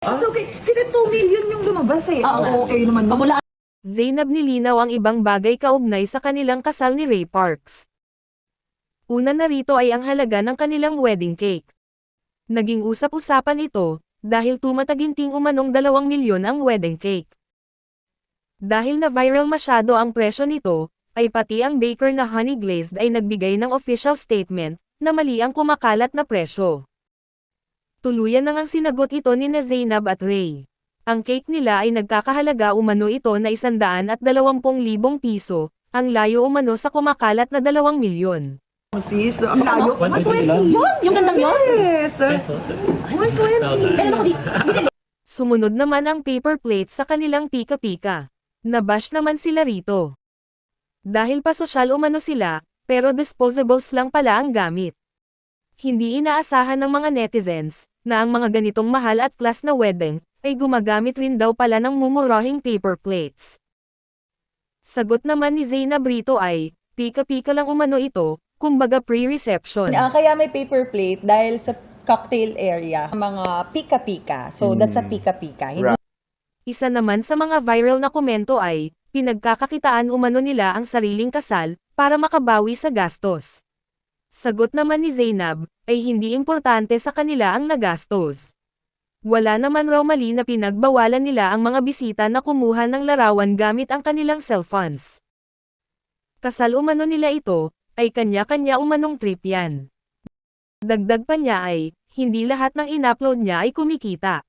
It's okay. Kasi 2 million yung lumabas eh. Oo, okay naman. Pamula Zainab nilinaw ang ibang bagay kaugnay sa kanilang kasal ni Ray Parks. Una na rito ay ang halaga ng kanilang wedding cake. Naging usap-usapan ito, dahil tumataginting umanong 2 milyon ang wedding cake. Dahil na viral masyado ang presyo nito, ay pati ang baker na honey glazed ay nagbigay ng official statement, na mali ang kumakalat na presyo. Tuluyan nang ang sinagot ito ni na Zainab at Ray. Ang cake nila ay nagkakahalaga umano ito na 120,000 piso, ang layo umano sa kumakalat na 2 milyon. Sis, ang layo. 120 lang. yun, yung gandang yun. Yes. Peso. 120. Pero ako di, Sumunod naman ang paper plates sa kanilang pika-pika. Nabash naman sila rito. Dahil pa sosyal umano sila, pero disposables lang pala ang gamit. Hindi inaasahan ng mga netizens, na ang mga ganitong mahal at class na wedding, ay gumagamit rin daw pala ng mumurahing paper plates. Sagot naman ni Zainab rito ay, pika-pika lang umano ito, kumbaga pre-reception. Ah, kaya may paper plate dahil sa cocktail area, mga pika-pika. So, that's a pika-pika. Hindi Isa naman sa mga viral na komento ay, pinagkakakitaan umano nila ang sariling kasal, para makabawi sa gastos. Sagot naman ni Zainab, ay hindi importante sa kanila ang nagastos. Wala naman raw mali na pinagbawalan nila ang mga bisita na kumuha ng larawan gamit ang kanilang cellphones. Kasal umano nila ito, ay kanya-kanya umanong trip yan. Dagdag pa niya ay, hindi lahat ng inupload niya ay kumikita.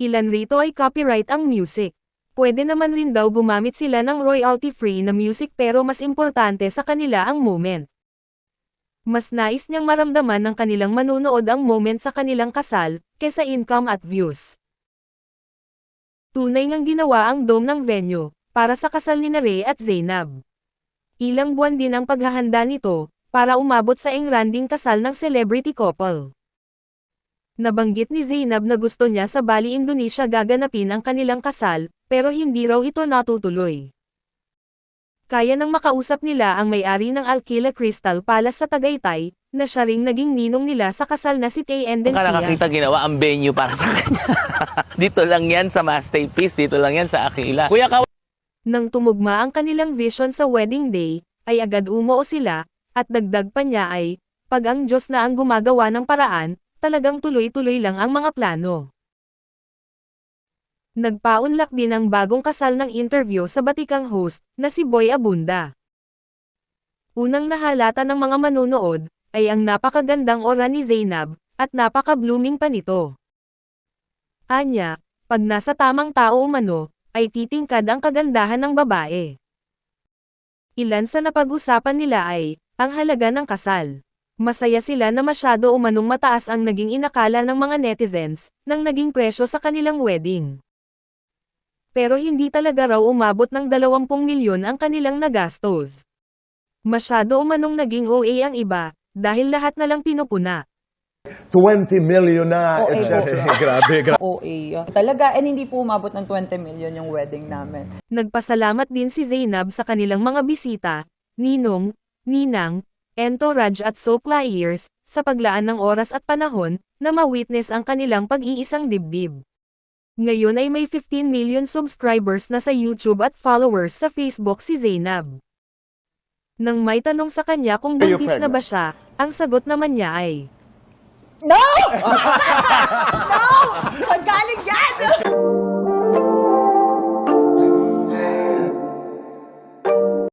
Ilan rito ay copyright ang music. Pwede naman rin daw gumamit sila ng royalty-free na music pero mas importante sa kanila ang moment. Mas nais niyang maramdaman ng kanilang manunood ang moment sa kanilang kasal, kesa income at views. Tunay ngang ginawa ang dome ng venue, para sa kasal ni Ray at Zainab. Ilang buwan din ang paghahanda nito, para umabot sa engranding kasal ng celebrity couple. Nabanggit ni Zainab na gusto niya sa Bali, Indonesia gaganapin ang kanilang kasal, pero hindi raw ito natutuloy. Kaya nang makausap nila ang may-ari ng Alquila Crystal Palace sa Tagaytay, na siya ring naging ninong nila sa kasal na si Tay Endencia. nakakita ginawa ang venue para sa kanya. dito lang yan sa Masterpiece, dito lang yan sa Aquila. Kuya ka Nang tumugma ang kanilang vision sa wedding day, ay agad umuo sila, at dagdag pa niya ay, pag ang Diyos na ang gumagawa ng paraan, talagang tuloy-tuloy lang ang mga plano. Nagpaunlak din ang bagong kasal ng interview sa batikang host, na si Boy Abunda. Unang nahalata ng mga manunood, ay ang napakagandang aura ni Zainab, at napaka-blooming pa nito. Anya, pag nasa tamang tao umano, ay titingkad ang kagandahan ng babae. Ilan sa napag-usapan nila ay, ang halaga ng kasal. Masaya sila na masyado umanong mataas ang naging inakala ng mga netizens, nang naging presyo sa kanilang wedding. Pero hindi talaga raw umabot ng 20 milyon ang kanilang nagastos. Masyado umanong naging OA ang iba, dahil lahat na lang pinupuna. 20 million na. Oo, et eh, grabe, grabe. OA. Talaga, and hindi po umabot ng 20 million yung wedding namin. Nagpasalamat din si Zainab sa kanilang mga bisita, Ninong, Ninang, Entourage at Sopla Ears, sa paglaan ng oras at panahon, na ma-witness ang kanilang pag-iisang dibdib. Ngayon ay may 15 million subscribers na sa YouTube at followers sa Facebook si Zainab. Nang may tanong sa kanya kung buntis na ba siya, ang sagot naman niya ay, No!